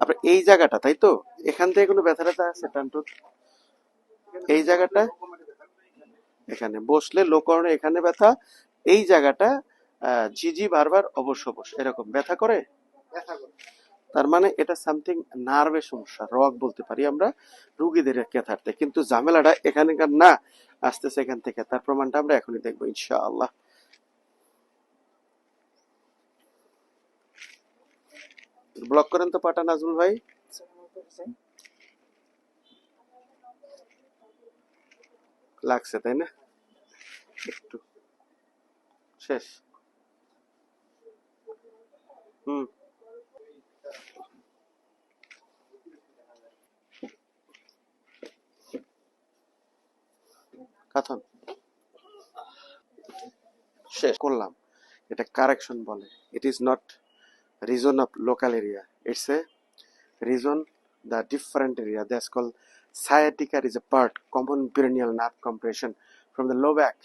আপনার এই জায়গাটা তাই তো? এখান থেকে কোনো ব্যথা ট্যাথা আছে টানটু এই জায়গাটা? এখানে বসলে লোকর্ণে এখানে ব্যথা এই জায়গাটা ঝিঝি বারবার অবশ্য বস এরকম ব্যথা করে? তার মানে এটা সামথিং নার্ভের সমস্যা রগ বলতে পারি আমরা রুগীদের ক্যাথারতে কিন্তু ঝামেলাটা এখানকার না আসতেছে এখান থেকে। তার প্রমাণটা আমরা এখনই দেখব ইনশাআল্লাহ। ব্লক করেন তো পাটা নাজমুল ভাই। লাগছে, তাই না? একটু। শেষ। হুম। কাথন। শেষ, করলাম। এটা কারেকশন বলে। It is not region of local area. It's a region the different area that's called sciatica is a part common perennial nerve compression from the low back.